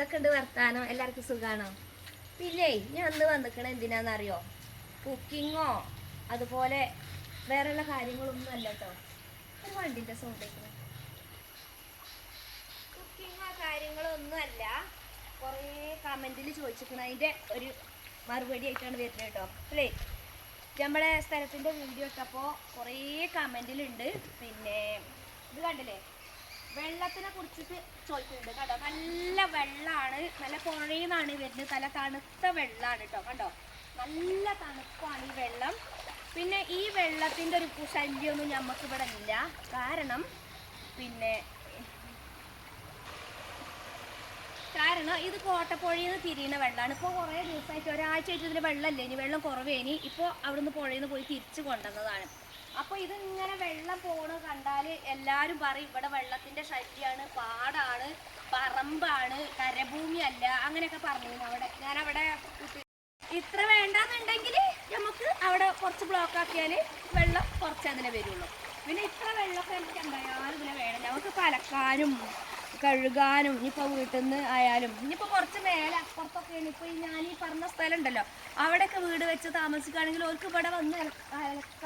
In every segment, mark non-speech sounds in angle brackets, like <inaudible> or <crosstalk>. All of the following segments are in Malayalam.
എന്തൊക്കെയുണ്ട് വർത്താനം? എല്ലാവർക്കും സുഖാണോ? പിന്നെ ഞാൻ അന്ന് വന്നിക്കണ എന്തിനാന്നറിയോ? കുക്കിങ്ങോ അതുപോലെ വേറെയുള്ള കാര്യങ്ങളൊന്നും അല്ല കേട്ടോ ഒരു വണ്ടിന്റെ സൗണ്ട് കുക്കിങ്ങോ കാര്യങ്ങളോ ഒന്നും അല്ല. കുറേ കമന്റിൽ ചോദിച്ചിരിക്കണം അതിന്റെ ഒരു മറുപടി ആയിട്ടാണ് വരുന്നത് കേട്ടോ അല്ലേ? നമ്മുടെ സ്ഥലത്തിന്റെ വീഡിയോ ഇട്ടപ്പോൾ കുറേ കമന്റിലുണ്ട് പിന്നെ ഇത് കണ്ടില്ലേ? വെള്ളത്തിനെ കുറിച്ചിട്ട് ചോദിക്കുന്നുണ്ട് കേട്ടോ. നല്ല വെള്ളമാണ് നല്ല പുഴയിന്നാണ് വരുന്നത്. നല്ല തണുത്ത വെള്ളമാണ് കേട്ടോ. കണ്ടോ? നല്ല തണുപ്പാണ് ഈ വെള്ളം. പിന്നെ ഈ വെള്ളത്തിന്റെ ഒരു ശല്യമൊന്നും നമുക്ക് ഇവിടെ ഇല്ല. കാരണം പിന്നെ കാരണം ഇത് കോട്ടപ്പുഴയിൽ നിന്ന് തിരിയുന്ന വെള്ളമാണ് ഇപ്പോൾ കുറേ ദിവസമായിട്ട് ഒരാഴ്ചയായിട്ട് ഇതിൽ വെള്ളമല്ലേ? ഇനി വെള്ളം കുറവേനി. ഇപ്പോൾ അവിടുന്ന് പുഴയിൽ നിന്ന് പോയി തിരിച്ചു കൊണ്ടുവന്നതാണ്. അപ്പോൾ ഇതിങ്ങനെ വെള്ളം പോണ കണ്ടാൽ എല്ലാവരും പറയും ഇവിടെ വെള്ളത്തിന്റെ ശല്യമാണ് പാടാണ് പറമ്പാണ് കരഭൂമി അല്ല അങ്ങനെയൊക്കെ പറഞ്ഞു അവിടെ. ഞാൻ അവിടെ ഇത്ര വേണ്ടാന്നുണ്ടെങ്കിൽ നമുക്ക് അവിടെ കുറച്ച് ബ്ലോക്ക് ആക്കിയാൽ വെള്ളം കുറച്ച് അതിനെ വരുള്ളൂ. പിന്നെ ഇത്ര വെള്ളമൊക്കെ എനിക്ക് എന്തായാലും ഇതിനെ വേണം. നമുക്ക് പലക്കാനും കഴുകാനും ഇനിയിപ്പോൾ വീട്ടിൽ നിന്ന് ആയാലും ഇനിയിപ്പോൾ കുറച്ച് മേലെ അപ്പുറത്തൊക്കെയാണ്. ഇപ്പോൾ ഞാൻ ഈ പറഞ്ഞ സ്ഥലം ഉണ്ടല്ലോ അവിടെയൊക്കെ വീട് വെച്ച് താമസിക്കുകയാണെങ്കിൽ അവർക്ക് ഇവിടെ വന്ന് അലക്ക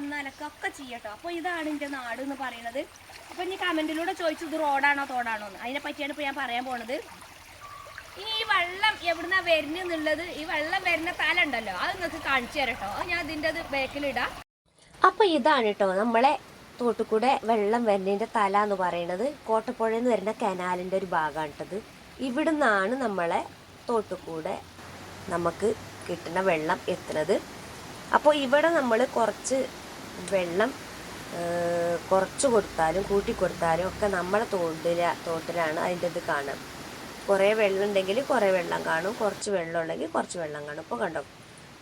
താഴെ വന്ന് ഒക്കെ ചെയ്യട്ടോ. അപ്പോൾ ഇതാണ് എന്റെ നാട് എന്ന് പറയുന്നത്. അപ്പോൾ ഇനി കമന്റിലൂടെ ചോദിച്ചു ഇത് റോഡാണോ തോടാണോ എന്ന്. അതിനെ പറ്റിയാണ് ഇപ്പോൾ ഞാൻ പറയാൻ പോണത്. ഇനി ഈ വെള്ളം എവിടുന്നാ വരുന്നുള്ളത് ഈ വെള്ളം വരുന്ന തല ഉണ്ടല്ലോ അത് നിങ്ങൾക്ക് കാണിച്ചു തരട്ടോ അത് ഞാൻ ഇതിന്റെ അത് ബാക്കിലിടാം അപ്പോൾ ഇതാണ് കേട്ടോ നമ്മളെ തോട്ടുകൂടെ വെള്ളം വരുന്നതിന്റെ തല എന്ന് പറയുന്നത്. കോട്ടപ്പുഴയിൽ നിന്ന് വരുന്ന കനാലിന്റെ ഒരു ഭാഗമാണ് ഇവിടുന്നാണ് നമ്മളെ തോട്ടുകൂടെ നമുക്ക് കിട്ടുന്ന വെള്ളം എത്തുന്നത്. അപ്പോൾ ഇവിടെ നമ്മൾ കുറച്ച് വെള്ളം കുറച്ച് കൊടുത്താലും കൂട്ടി കൊടുത്താലും ഒക്കെ നമ്മളെ തോട്ടില തോട്ടിലാണ് അതിന്റെ ഇത് കാണാം കുറേ വെള്ളം ഉണ്ടെങ്കിൽ കുറേ വെള്ളം കാണും കുറച്ച് വെള്ളം ഉണ്ടെങ്കിൽ കുറച്ച് വെള്ളം കാണും. ഇപ്പോൾ കണ്ടോ?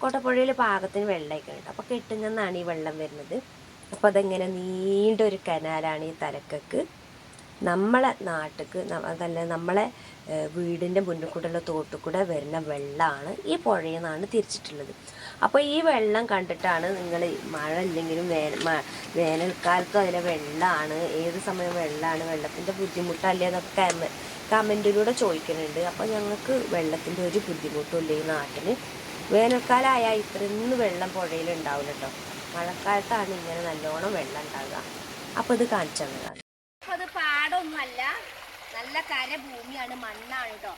കോട്ടപ്പുഴയിൽ പാകത്തിന് വെള്ളമൊക്കെ ഉണ്ട്. അപ്പോൾ കെട്ടുങ്ങന്നാണ് ഈ വെള്ളം വരുന്നത്. അപ്പോൾ അതെങ്ങനെ നീണ്ടൊരു കനാലാണ് ഈ തലക്കക്ക്. നമ്മളെ നാട്ടിക്ക് അതല്ല നമ്മളെ വീടിന്റെ മുന്നിൽ കൂടെയുള്ള തോട്ടിൽ കൂടെ വരുന്ന വെള്ളമാണ് ഈ പുഴയിൽ നിന്നാണ് തിരിച്ചിട്ടുള്ളത്. അപ്പോൾ ഈ വെള്ളം കണ്ടിട്ടാണ് നിങ്ങൾ മഴ ഇല്ലെങ്കിലും വേന മ- വേനൽക്കാലത്തും അതിലെ വെള്ളമാണ് ഏത് സമയം വെള്ളമാണ് വെള്ളത്തിന്റെ ബുദ്ധിമുട്ടല്ലേ എന്നൊക്കെ കമ- കമന്റിലൂടെ ചോദിക്കുന്നുണ്ട് അപ്പോൾ ഞങ്ങൾക്ക് വെള്ളത്തിന്റെ ഒരു ബുദ്ധിമുട്ടും ഇല്ല ഈ നാട്ടിൽ വേനൽക്കാലമായാൽ ഇത്രയൊന്നും വെള്ളം പുഴയിൽ ഉണ്ടാവില്ല കേട്ടോ മഴക്കാലത്താണ് ഇങ്ങനെ നല്ലോണം വെള്ളം ഉണ്ടാവുക. അപ്പോൾ ഇത് കാണിച്ചു തന്നതാണ്. പാടൊന്നുമല്ല നല്ല കര ഭൂമിയാണ് മണ്ണാണ് കേട്ടോ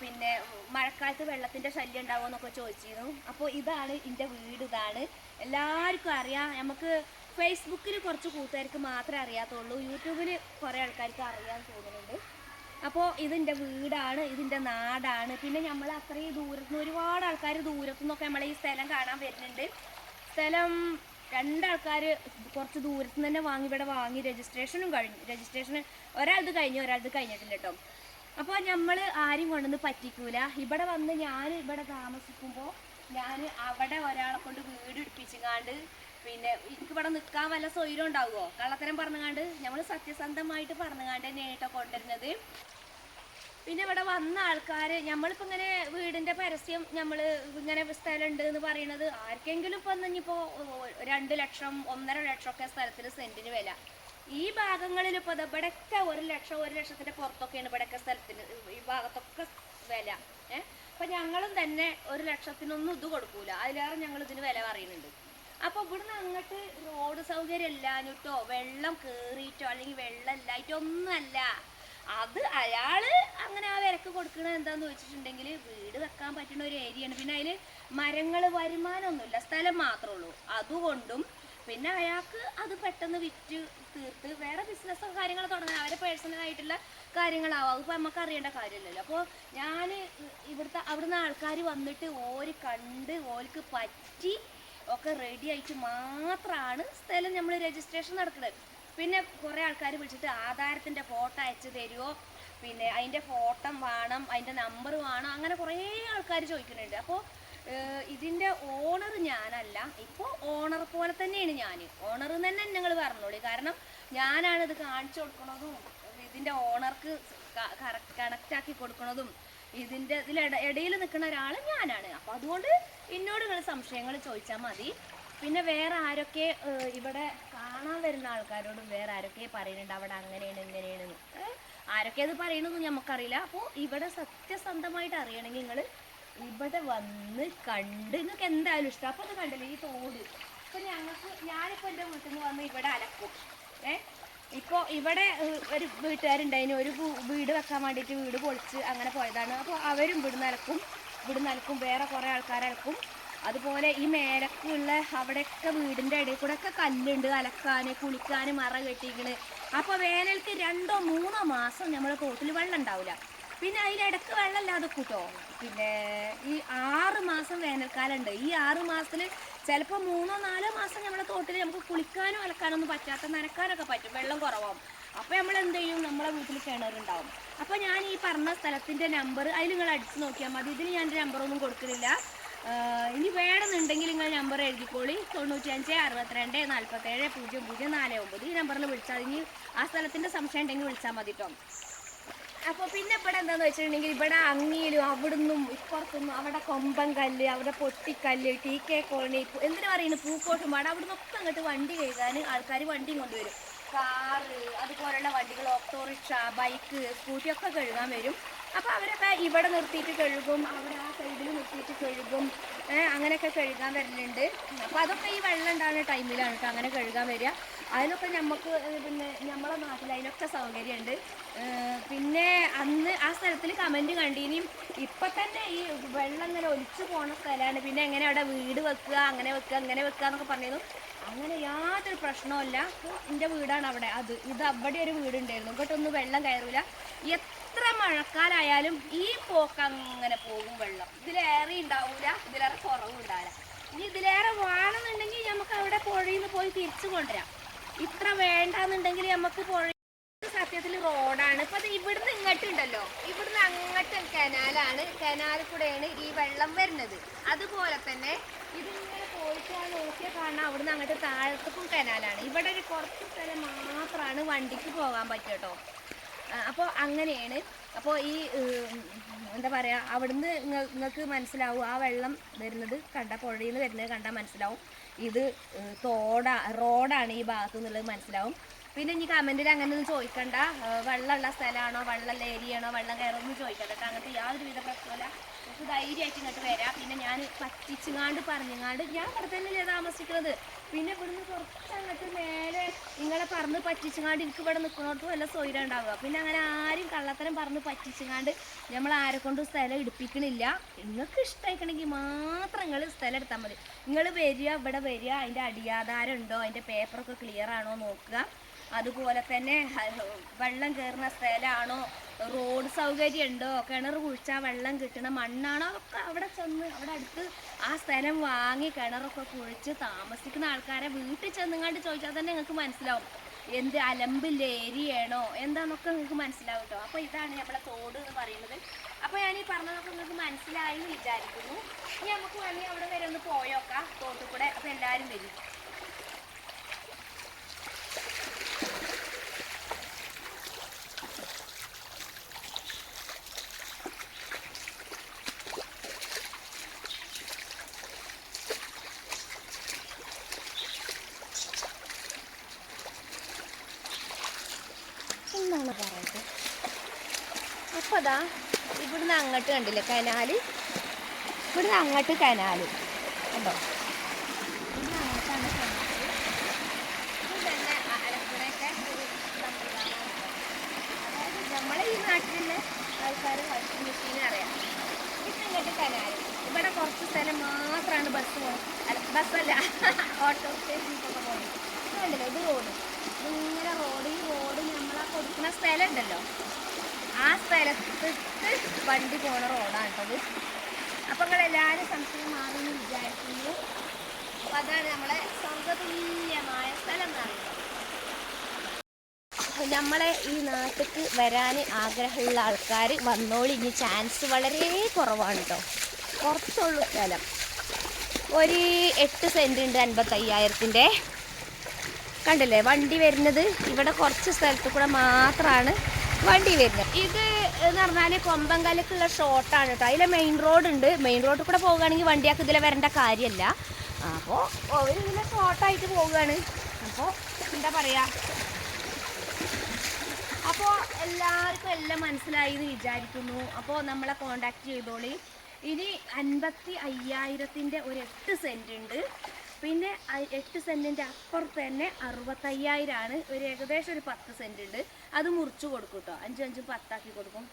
പിന്നെ മഴക്കാലത്ത് വെള്ളത്തിന്റെ ശല്യം ഉണ്ടാവുമോ എന്നൊക്കെ ചോദിച്ചിരുന്നു. അപ്പോൾ ഇതാണ് എന്റെ വീട് ഇതാണ്. എല്ലാവർക്കും അറിയാം. നമുക്ക് ഫേസ്ബുക്കിൽ കുറച്ച് കൂട്ടുകാർക്ക് മാത്രമേ അറിയാത്തുള്ളൂ. യൂട്യൂബിൽ കുറേ ആൾക്കാർക്ക് അറിയാൻ തോന്നുന്നുണ്ട്. അപ്പോൾ ഇതിന്റെ വീടാണ് ഇതിന്റെ നാടാണ്. പിന്നെ നമ്മൾ അത്രയും ദൂരത്തുനിന്ന് ഒരുപാട് ആൾക്കാർ ദൂരത്തുനിന്നൊക്കെ നമ്മളെ ഈ സ്ഥലം കാണാൻ വരുന്നുണ്ട്. സ്ഥലം രണ്ടാൾക്കാർ കുറച്ച് ദൂരത്ത് നിന്ന് തന്നെ വാങ്ങി ഇവിടെ വാങ്ങി രജിസ്ട്രേഷനും കഴിഞ്ഞു. രജിസ്ട്രേഷൻ ഒരാളത് കഴിഞ്ഞു ഒരാളത് കഴിഞ്ഞിട്ടില്ല കേട്ടോ അപ്പോൾ നമ്മൾ ആരും കൊണ്ടൊന്ന് പറ്റിക്കൂല. ഇവിടെ വന്ന് ഞാൻ ഇവിടെ താമസിക്കുമ്പോൾ ഞാൻ അവിടെ ഒരാളെ കൊണ്ട് വീട് ഇടിപ്പിച്ചുങ്ങാണ്ട് പിന്നെ എനിക്ക് ഇവിടെ നിൽക്കാൻ വല്ല സ്വൈരം ഉണ്ടാവുമോ കള്ളത്തരം പറഞ്ഞുങ്ങാണ്ട് നമ്മൾ സത്യസന്ധമായിട്ട് പറഞ്ഞുങ്ങാണ്ട് തന്നെയാണ് കേട്ടോ കൊണ്ടുവരുന്നത്. പിന്നെ ഇവിടെ വന്ന ആൾക്കാർ നമ്മളിപ്പോൾ ഇങ്ങനെ വീടിന്റെ പരസ്യം നമ്മൾ ഇങ്ങനെ സ്ഥലമുണ്ട് എന്ന് പറയുന്നത് ആർക്കെങ്കിലും ഇപ്പം ഇനിയിപ്പോൾ രണ്ട് ലക്ഷം ഒന്നര ലക്ഷമൊക്കെ സ്ഥലത്തിന് സെന്റിന് വില. ഈ ഭാഗങ്ങളിൽ ഇപ്പോൾ ഇവിടെയൊക്കെ ഒരു ലക്ഷം ഒരു ലക്ഷത്തിന്റെ പുറത്തൊക്കെയാണ് ഇവിടെയൊക്കെ സ്ഥലത്തിന് ഈ ഭാഗത്തൊക്കെ വില. ഏഹ് അപ്പം ഞങ്ങളും തന്നെ ഒരു ലക്ഷത്തിനൊന്നും ഇത് കൊടുക്കൂല. അതിലേറെ ഞങ്ങൾ ഇതിന് വില പറയുന്നുണ്ട്. അപ്പോൾ ഇവിടുന്ന് അങ്ങോട്ട് റോഡ് സൗകര്യം ഇല്ലാഞ്ഞിട്ടോ വെള്ളം കയറിയിട്ടോ അല്ലെങ്കിൽ വെള്ളം ഇല്ലായിട്ടോ ഒന്നുമല്ല. അത് അയാൾ അങ്ങനെ ആ വിലക്ക് കൊടുക്കണത് എന്താന്ന് വെച്ചിട്ടുണ്ടെങ്കിൽ വീട് വെക്കാൻ പറ്റുന്ന ഒരു ഏരിയയാണ് പിന്നെ അതിൽ മരങ്ങൾ വരുമാനമൊന്നുമില്ല. സ്ഥലം മാത്രമേ ഉള്ളൂ. അതുകൊണ്ടും പിന്നെ അയാൾക്ക് അത് പെട്ടെന്ന് വിറ്റ് തീർത്ത് വേറെ ബിസിനസ്സോ കാര്യങ്ങളോ തുടങ്ങാൻ അവരെ പേഴ്സണൽ ആയിട്ടുള്ള കാര്യങ്ങളാവും. അതിപ്പോൾ നമുക്ക് അറിയേണ്ട കാര്യമില്ലല്ലോ. അപ്പോൾ ഞാൻ ഇവിടുത്തെ അവിടുന്ന് ആൾക്കാർ വന്നിട്ട് ഓര് കണ്ട് ഓർക്ക് പറ്റി ഒക്കെ റെഡി ആയിട്ട് മാത്രമാണ് സ്ഥലം നമ്മൾ രജിസ്ട്രേഷൻ നടക്കുന്നത് പിന്നെ കുറേ ആൾക്കാർ വിളിച്ചിട്ട് ആധാരത്തിന്റെ ഫോട്ടോ അയച്ചു തരുമോ പിന്നെ അതിന്റെ ഫോട്ടോ വേണം അതിന്റെ നമ്പർ വേണം അങ്ങനെ കുറേ ആൾക്കാർ ചോദിക്കുന്നുണ്ട്. അപ്പോൾ ഇതിന്റെ ഓണർ ഞാനല്ല. ഇപ്പോൾ ഓണർ പോലെ തന്നെയാണ് ഞാൻ ഓണർ തന്നെ ഞങ്ങൾ പറഞ്ഞോളി. കാരണം ഞാനാണ് ഇത് കാണിച്ചു കൊടുക്കണതും ഇതിന്റെ ഓണർക്ക് കണക്റ്റ് ആക്കി കൊടുക്കണതും ഇതിന്റെ ഇതിൽ ഇടയിൽ നിൽക്കുന്ന ഒരാൾ ഞാനാണ്. അപ്പോൾ അതുകൊണ്ട് എന്നോട് നിങ്ങൾ സംശയങ്ങൾ ചോദിച്ചാൽ മതി. പിന്നെ വേറെ ആരൊക്കെ ഇവിടെ കാണാൻ വരുന്ന ആൾക്കാരോടും വേറെ ആരൊക്കെ പറയുന്നുണ്ട്? അവിടെ അങ്ങനെയാണ് ഇങ്ങനെയാണ് ആരൊക്കെ അത് പറയണമെന്ന് നമുക്കറിയില്ല അപ്പോൾ ഇവിടെ സത്യസന്ധമായിട്ട് അറിയണമെങ്കിൽ നിങ്ങൾ ഇവിടെ വന്ന് കണ്ട് നിങ്ങൾക്ക് എന്തായാലും ഇഷ്ടം. അപ്പോൾ അത് കണ്ടില്ലേ ഈ തോട്. ഇപ്പം ഞങ്ങൾക്ക് ഞാനിപ്പോൾ എന്റെ വീട്ടിൽ നിന്ന് വന്ന് ഇവിടെ അലക്കും. ഏ ഇപ്പോൾ ഇവിടെ ഒരു വീട്ടുകാരുണ്ടായിന് ഒരു വീട് വെക്കാൻ വേണ്ടിയിട്ട് വീട് പൊളിച്ച് അങ്ങനെ പോയതാണ്. അപ്പോൾ അവരും ഇവിടുന്ന് അലക്കും. ഇവിടുന്ന് അലക്കും. വേറെ കുറേ ആൾക്കാർ അലക്കും. അതുപോലെ ഈ മേലക്കുള്ള അവിടെയൊക്കെ വീടിന്റെ ഇടയിൽ കൂടെ ഒക്കെ കല്ലുണ്ട് അലക്കാൻ കുളിക്കാൻ മറ കെട്ടിക്കണ് അപ്പോൾ വേനൽക്ക് രണ്ടോ മൂന്നോ മാസം നമ്മുടെ തോട്ടിൽ വെള്ളം ഉണ്ടാവില്ല. പിന്നെ അതിലിടക്ക് വെള്ളമില്ലാതെ കൂട്ടോ പിന്നെ ഈ ആറ് മാസം വേനൽക്കാലം ഉണ്ട്. ഈ ആറ് മാസത്തിൽ ചിലപ്പോൾ മൂന്നോ നാലോ മാസം നമ്മുടെ തോട്ടിൽ നമുക്ക് കുളിക്കാനോ അലക്കാനോ ഒന്നും പറ്റാത്ത നനക്കാനൊക്കെ പറ്റും. വെള്ളം കുറവാകും അപ്പോൾ നമ്മൾ എന്ത് ചെയ്യും? നമ്മളെ വീട്ടിൽ കിണറുണ്ടാവും അപ്പോൾ ഞാൻ ഈ പറഞ്ഞ സ്ഥലത്തിന്റെ നമ്പർ അതിൽ നിങ്ങൾ അടിച്ച് നോക്കിയാൽ മതി. ഇതിൽ ഞാൻ നമ്പറൊന്നും കൊടുക്കുന്നില്ല. ഇനി വേണമെന്നുണ്ടെങ്കിൽ നിങ്ങൾ നമ്പർ എഴുതിക്കോളി. തൊണ്ണൂറ്റിയഞ്ച് അറുപത്തിരണ്ട് നാൽപ്പത്തേഴ് പൂജ്യം പൂജ്യം നാല് ഒമ്പത്. ഈ നമ്പറിൽ വിളിച്ചാൽ ഇനി ആ സ്ഥലത്തിന്റെ സംശയം ഉണ്ടെങ്കിൽ വിളിച്ചാൽ മതി കേട്ടോ അപ്പോൾ പിന്നെ ഇവിടെ എന്താണെന്ന് വെച്ചിട്ടുണ്ടെങ്കിൽ ഇവിടെ അങ്ങിയിലും അവിടുന്നും ഇപ്പുറത്തുനിന്നും അവിടെ കൊമ്പൻ കല്ല് അവിടെ പൊട്ടിക്കല്ല് ടി കെ പു- എന്തിനു പറയുന്നത് പൂക്കോട്ടുംപാട് അവിടെ നിന്നൊക്കെ അങ്ങോട്ട് വണ്ടി കഴുകാൻ ആൾക്കാർ വണ്ടിയും കൊണ്ടുവരും. കാറ് അതുപോലുള്ള വണ്ടികൾ ഓട്ടോറിക്ഷ ബൈക്ക് സ്കൂട്ടിയൊക്കെ കഴുകാൻ വരും. അപ്പോൾ അവരൊക്കെ ഇവിടെ നിർത്തിയിട്ട് കഴുകും അവിടെ ആ സൈഡിൽ നിർത്തിയിട്ട് കഴുകും. അങ്ങനെയൊക്കെ കഴുകാൻ വരലുണ്ട്. അപ്പോൾ അതൊക്കെ ഈ വെള്ളം ഉണ്ടാകുന്ന ടൈമിലാണ് കേട്ടോ അങ്ങനെ കഴുകാൻ വരിക. അതിനൊക്കെ നമുക്ക് പിന്നെ നമ്മളെ നാട്ടിൽ അതിനൊക്കെ സൗകര്യമുണ്ട് പിന്നെ അന്ന് ആ സ്ഥലത്തിൽ കമന്റ് കണ്ടീനിയും ഇപ്പം തന്നെ ഈ വെള്ളം ഇങ്ങനെ ഒലിച്ചു പോണ സ്ഥലമാണ് പിന്നെ എങ്ങനെ അവിടെ വീട് വെക്കുക അങ്ങനെ വെക്കുക അങ്ങനെ വെക്കുക എന്നൊക്കെ പറഞ്ഞിരുന്നു. അങ്ങനെ യാതൊരു പ്രശ്നവുമില്ല. എന്റെ വീടാണ് അവിടെ. അത് ഇത് അവിടെ ഒരു വീടുണ്ടായിരുന്നു. ഇങ്ങോട്ടൊന്നും വെള്ളം കയറില്ല എത്ര മഴക്കാലായാലും ഈ പോക്ക് അങ്ങനെ പോകും വെള്ളം. ഇതിലേറെ ഉണ്ടാവൂല ഇതിലേറെ കുറവും ഉണ്ടാവില്ല. ഇനി ഇതിലേറെ വേണമെന്നുണ്ടെങ്കിൽ നമുക്ക് അവിടെ പുഴയിൽ നിന്ന് പോയി തിരിച്ചു കൊണ്ടുവരാം. ഇത്ര വേണ്ടാന്നുണ്ടെങ്കിൽ നമുക്ക് പുഴ സത്യത്തിൽ റോഡാണ്. ഇപ്പൊ ഇവിടുന്ന് ഇങ്ങോട്ടുണ്ടല്ലോ ഇവിടുന്ന് അങ്ങോട്ട് കനാലാണ്. കനാലിൽ കൂടെയാണ് ഈ വെള്ളം വരുന്നത്. അതുപോലെ തന്നെ ഇതിങ്ങനെ പോയിട്ട് നോക്കിയ കാണാം അവിടുന്ന് അങ്ങോട്ട് താഴത്തേക്കും കനാലാണ്. ഇവിടെ ഒരു കുറച്ച് സ്ഥലം മാത്രമാണ് വണ്ടിക്ക് പോകാൻ പറ്റുക അപ്പോൾ അങ്ങനെയാണ്. അപ്പോൾ ഈ എന്താ പറയുക അവിടുന്ന് നിങ്ങൾക്ക് മനസ്സിലാവും ആ വെള്ളം വരുന്നത് കണ്ട പുഴയിൽ നിന്ന് വരുന്നത് കണ്ടാൽ മനസ്സിലാവും. ഇത് തോടാ റോഡാണ് ഈ ഭാഗത്തു നിന്നുള്ളത് മനസ്സിലാവും. പിന്നെ ഇനി കമന്റിൽ അങ്ങനെ ഒന്നും ചോദിക്കണ്ട വെള്ളമുള്ള സ്ഥലമാണോ വെള്ളമുള്ള ഏരിയ ആണോ വെള്ളം കയറുമെന്ന് ചോദിക്കണ്ട കേട്ടോ. അങ്ങനത്തെ യാതൊരുവിധ പ്രശ്നമില്ല നമുക്ക് ധൈര്യമായിട്ട് ഇങ്ങോട്ട് വരാം. പിന്നെ ഞാൻ പറ്റിച്ചുങ്ങാണ്ട് പറഞ്ഞുങ്ങാണ്ട് ഞാൻ ഇവിടെ തന്നെയല്ലേ താമസിക്കുന്നത്. പിന്നെ ഇവിടുന്ന് കുറച്ച് അങ്ങോട്ട് നേരെ നിങ്ങളെ പറന്ന് പറ്റിച്ചുങ്ങാണ്ട് എനിക്ക് ഇവിടെ നിൽക്കുന്നവർക്ക് വല്ല സ്വൈരം ഉണ്ടാവുക പിന്നെ അങ്ങനെ ആരും കള്ളത്തരം പറന്ന് പറ്റിച്ചുങ്ങാണ്ട് നമ്മൾ ആരെ കൊണ്ടും സ്ഥലം എടുപ്പിക്കണില്ല നിങ്ങൾക്ക് ഇഷ്ടമായിക്കണമെങ്കിൽ മാത്രം നിങ്ങൾ സ്ഥലം എടുത്താൽ മതി. നിങ്ങൾ വരിക ഇവിടെ വരിക അതിന്റെ അടിയാധാരം ഉണ്ടോ അതിന്റെ പേപ്പറൊക്കെ ക്ലിയർ ആണോ നോക്കുക. അതുപോലെ തന്നെ വെള്ളം കയറുന്ന സ്ഥലമാണോ റോഡ് സൗകര്യം ഉണ്ടോ കിണർ കുഴിച്ചാൽ വെള്ളം കിട്ടണ മണ്ണാണോ? ഒക്കെ അവിടെ ചെന്ന് അവിടെ അടുത്ത് ആ സ്ഥലം വാങ്ങി കിണറൊക്കെ കുഴിച്ച് താമസിക്കുന്ന ആൾക്കാരെ വീട്ടിൽ ചെന്നുങ്ങാണ്ട് ചോദിച്ചാൽ തന്നെ നിങ്ങൾക്ക് മനസ്സിലാവും. എന്ത് അലമ്പില്ല ഏരിയയാണോ എന്താന്നൊക്കെ നിങ്ങൾക്ക് മനസ്സിലാവും കേട്ടോ അപ്പോൾ ഇതാണ് നമ്മളെ തോട് എന്ന് പറയുന്നത്. അപ്പോൾ ഞാൻ ഈ പറഞ്ഞതൊക്കെ നിങ്ങൾക്ക് മനസ്സിലായി വിചാരിക്കുന്നു. ഇനി നമുക്ക് വേണമെങ്കിൽ അവിടെ വരെ ഒന്ന് പോയോക്കാം തോട്ടിൽ കൂടെ. അപ്പോൾ എല്ലാവരും വരും. എന്താണ് പറയുന്നത്? അപ്പോൾ അതാ ഇവിടുന്ന് അങ്ങോട്ട് കണ്ടില്ലേ കനാല്? ഇവിടുന്ന് അങ്ങോട്ട് കനാല്. കണ്ടോ? നമ്മളെ ഈ നാട്ടിലുള്ള ആൾക്കാർ വാഷിംഗ് മെഷീൻ അറിയാം. പിന്നെ അങ്ങോട്ട് കനാല്. ഇവിടെ കുറച്ച് സ്ഥലം മാത്രമാണ് ബസ് അല്ല ബസ്സല്ല <laughs> ഓട്ടോ സ്റ്റേഷനിലൊക്കെ പോകുന്നത് കണ്ടില്ലേ ഇത് റോഡ്. ഇങ്ങനെ റോഡ് ഈ റോഡ് കൊടുക്കുന്ന സ്ഥലം ഉണ്ടല്ലോ ആ സ്ഥലത്ത് വണ്ടി പോണ റോഡാണ് കേട്ടത് അപ്പം നിങ്ങൾ എല്ലാവരും സംശയം മാറി എന്ന് വിചാരിക്കുന്നു. അപ്പം അതാണ് നമ്മളെ സ്വർഗതുല്യമായ സ്ഥലം എന്ന് പറയുന്നത്. നമ്മളെ ഈ നാട്ടിലേക്ക് വരാൻ ആഗ്രഹമുള്ള ആൾക്കാർ വന്നോളി. ഇനി ചാൻസ് വളരെ കുറവാണ് കേട്ടോ കുറച്ചുള്ളൂ സ്ഥലം. ഒരു എട്ട് സെന്റ് ഉണ്ട് അൻപത്തയ്യായിരത്തിന്റെ കണ്ടില്ലേ? വണ്ടി വരുന്നത് ഇവിടെ കുറച്ച് സ്ഥലത്ത് കൂടെ മാത്രമാണ് വണ്ടി വരുന്നത്. ഇത് എന്ന് പറഞ്ഞാൽ കൊമ്പങ്കലക്കുള്ള ഷോർട്ടാണ് കേട്ടോ അതിലെ മെയിൻ റോഡ് ഉണ്ട്. മെയിൻ റോഡിൽ കൂടെ പോകുകയാണെങ്കിൽ വണ്ടിയാക്ക് ഇതിലെ വരേണ്ട കാര്യമല്ല അപ്പോൾ അവർ ഇതിലെ ഷോർട്ടായിട്ട് പോവുകയാണ്. അപ്പോൾ എന്താ പറയുക അപ്പോൾ എല്ലാവർക്കും എല്ലാം മനസ്സിലായി എന്ന് വിചാരിക്കുന്നു. അപ്പോൾ നമ്മളെ കോണ്ടാക്ട് ചെയ്തോളി. ഇനി അൻപത്തി അയ്യായിരത്തിന്റെ ഒരു എട്ട് സെന്റ് ഉണ്ട്. പിന്നെ എട്ട് സെന്റിന്റെ അപ്പുറത്ത് തന്നെ അറുപത്തയ്യായിരമാണ് ഒരു ഏകദേശം ഒരു പത്ത് സെന്റ് ഉണ്ട് അത് മുറിച്ച് കൊടുക്കും കേട്ടോ അഞ്ചും അഞ്ചും പത്താക്കി കൊടുക്കും.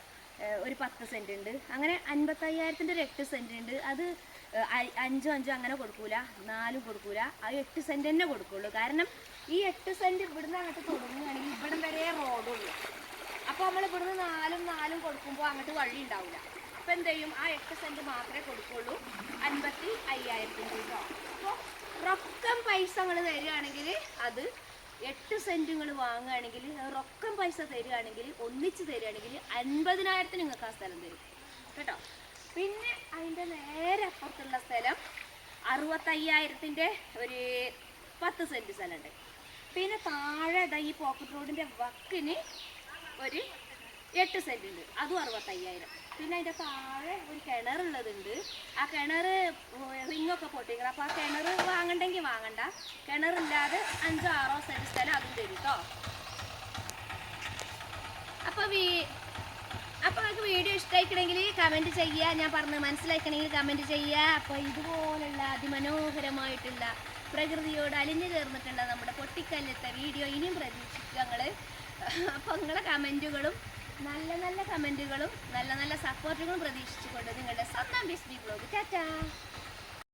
ഒരു പത്ത് സെന്റ് ഉണ്ട് അങ്ങനെ അൻപത്തയ്യായിരത്തിന്റെ ഒരു എട്ട് സെന്റ് ഉണ്ട് അത് അഞ്ചും അഞ്ചും അങ്ങനെ കൊടുക്കൂല. നാലും കൊടുക്കൂല. ആ എട്ട് സെന്റ് തന്നെ കൊടുക്കുള്ളൂ. കാരണം ഈ എട്ട് സെന്റ് ഇവിടുന്ന് അങ്ങോട്ട് തുടങ്ങുകയാണെങ്കിൽ ഇവിടം വരെ റോഡുള്ളൂ. അപ്പോൾ നമ്മൾ ഇവിടുന്ന് നാലും നാലും കൊടുക്കുമ്പോൾ അങ്ങോട്ട് വഴി ഉണ്ടാവില്ല അപ്പോൾ എന്ത് ആ എട്ട് സെന്റ് മാത്രമേ കൊടുക്കുള്ളൂ. അൻപത്തി അയ്യായിരത്തിന്റെ അപ്പോൾ റൊക്കം പൈസ നിങ്ങൾ തരികയാണെങ്കിൽ അത് എട്ട് സെന്റ് നിങ്ങൾ വാങ്ങുകയാണെങ്കിൽ റൊക്കം പൈസ തരികയാണെങ്കിൽ ഒന്നിച്ച് തരികയാണെങ്കിൽ അൻപതിനായിരത്തിന് നിങ്ങൾക്ക് ആ സ്ഥലം തരും. കേട്ടോ? പിന്നെ അതിന്റെ നേരെ അപ്പുറത്തുള്ള സ്ഥലം അറുപത്തയ്യായിരത്തിന്റെ ഒരു പത്ത് സെന്റ് സ്ഥലമുണ്ട്. പിന്നെ താഴെ ഈ പോക്കറ്റ് റോഡിന്റെ വക്കിന് ഒരു എട്ട് സെന്റ് ഉണ്ട്. അതും അറുപത്തയ്യായിരം. പിന്നെ അതിന്റെ താഴെ ഒരു കിണറുള്ളതുണ്ട് ആ കിണർ റിങ്ങൊക്കെ പൊട്ടിക്കണം. അപ്പോൾ ആ കിണർ വാങ്ങണ്ടെങ്കിൽ വാങ്ങണ്ട. കിണറില്ലാതെ അഞ്ചോ ആറോ സെന്റ് സ്ഥലം അതും തരും കേട്ടോ അപ്പോൾ വീ അപ്പോൾ നിങ്ങൾക്ക് വീഡിയോ ഇഷ്ടമായിക്കണമെങ്കിൽ കമന്റ് ചെയ്യുക ഞാൻ പറഞ്ഞ് മനസ്സിലാക്കണമെങ്കിൽ കമന്റ് ചെയ്യുക അപ്പോൾ ഇതുപോലുള്ള അതിമനോഹരമായിട്ടുള്ള പ്രകൃതിയോട് അലിഞ്ഞു ചേർന്നിട്ടുള്ള നമ്മുടെ പൊട്ടിക്കല്ലത്തെ വീഡിയോ ഇനിയും പ്രതീക്ഷിക്കുക ഞങ്ങൾ അപ്പോൾ നിങ്ങളുടെ കമന്റുകളും നല്ല നല്ല കമന്റുകളും നല്ല നല്ല സപ്പോർട്ടുകളും പ്രതീക്ഷിച്ചുകൊണ്ട് നിങ്ങളുടെ സ്വന്തം ബിസ്ബി ബ്ലോഗ് ടാറ്റാ